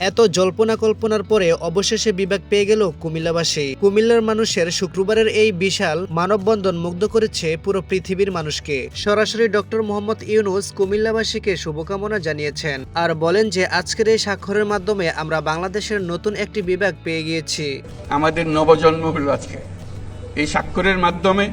এত জল্পনা কল্পনার পরে অবশেষে বিভাগ পেয়ে গেল কুমিল্লাবাসী। কুমিল্লার মানুষের শুক্রবারের এই বিশাল মানববন্ধন মুগ্ধ করেছে পুরো পৃথিবীর মানুষকে। সরাসরি ডক্টর মোহাম্মদ ইউনুস কুমিল্লাবাসীকে শুভকামনা জানিয়েছেন আর বলেন যে আজকের এই স্বাক্ষরের মাধ্যমে আমরা বাংলাদেশের নতুন একটি বিভাগ পেয়ে গিয়েছি। আমাদের নবজন্ম হলো আজকে। এই স্বাক্ষরের মাধ্যমে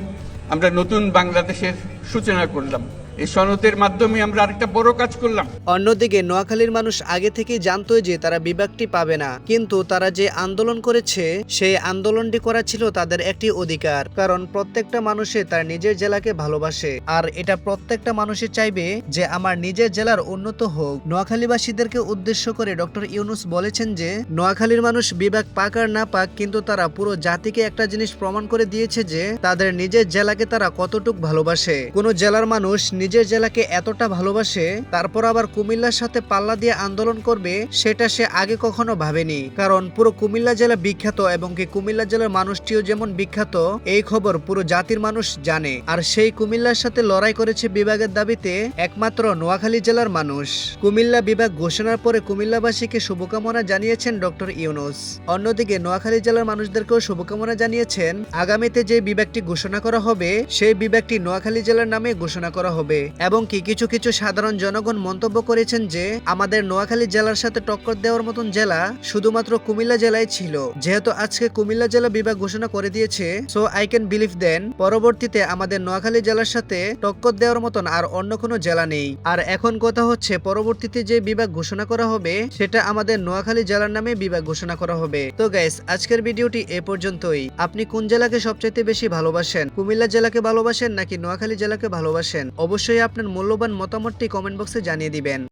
আমরা নতুন বাংলাদেশের সূচনা করলাম। এই সনদের মাধ্যমে আমরা আরেকটা বড় কাজ করলাম। অন্যদিকে, নোয়াখালীর মানুষ আগে থেকেই জানতোই যে তারা বিভাগটি পাবে না। কিন্তু তারা যে আন্দোলন করেছে, সেই আন্দোলনটি করা ছিল তাদের একটি অধিকার। কারণ প্রত্যেকটা মানুষে তার নিজের জেলাকে ভালোবাসে। আর এটা প্রত্যেকটা মানুষই চাইবে যে আমার নিজের জেলার উন্নত হোক। নোয়াখালীবাসীদেরকে উদ্দেশ্য করে ডক্টর ইউনুস বলেছেন যে, নোয়াখালীর মানুষ বিভাগ পাক আর না পাক, কিন্তু তারা পুরো জাতিকে একটা জিনিস প্রমাণ করে দিয়েছে যে, তাদের নিজের জেলাকে তারা কতটুক ভালোবাসে। কোন জেলার মানুষ নিজের জেলাকে এতটা ভালোবাসে, তারপর আবার কুমিল্লার সাথে পাল্লা দিয়ে আন্দোলন করবে, সেটা সে আগে কখনো ভাবেনি। কারণ পুরো কুমিল্লা জেলা বিখ্যাত এবং কি কুমিল্লা জেলার মানুষটিও যেমন বিখ্যাত, এই খবর পুরো জাতির মানুষ জানে। আর সেই কুমিল্লার সাথে লড়াই করেছে বিভাগের দাবিতে একমাত্র নোয়াখালী জেলার মানুষ। কুমিল্লা বিভাগ ঘোষণার পরে কুমিল্লাবাসীকে শুভকামনা জানিয়েছেন ডক্টর ইউনুস। অন্যদিকে নোয়াখালী জেলার মানুষদেরকেও শুভকামনা জানিয়েছেন, আগামীতে যে বিভাগটি ঘোষণা করা হবে, সেই বিভাগটি নোয়াখালী জেলার নামে ঘোষণা করা হবে। এবং কি কিছু কিছু সাধারণ জনগণ মন্তব্য করেছেন যে, আমাদের নোয়াখালী জেলার সাথে টক্কর দেওয়ার মতন জেলা শুধুমাত্র কুমিল্লা জেলায় ছিল। যেহেতু আজকে কুমিল্লা জেলা বিভাগ ঘোষণা করে দিয়েছে so I can believe then পরবর্তীতে আমাদের নোয়াখালী জেলার সাথে টক্কর দেওয়ার মতন আর অন্য কোনো জেলা নেই। আর এখন কথা হচ্ছে, পরবর্তীতে যে বিভাগ ঘোষণা করা হবে, সেটা আমাদের নোয়াখালী জেলার নামে বিভাগ ঘোষণা করা হবে। তো গাইস আজকের ভিডিওটি এ পর্যন্তই। আপনি কোন জেলাকে সবচাইতে বেশি ভালোবাসেন, কুমিল্লা জেলাকে ভালোবাসেন নাকি নোয়াখালী জেলাকে ভালোবাসেন? অবশ্যই আপনার মূল্যবান মতামতটি কমেন্ট বক্সে জানিয়ে দিবেন।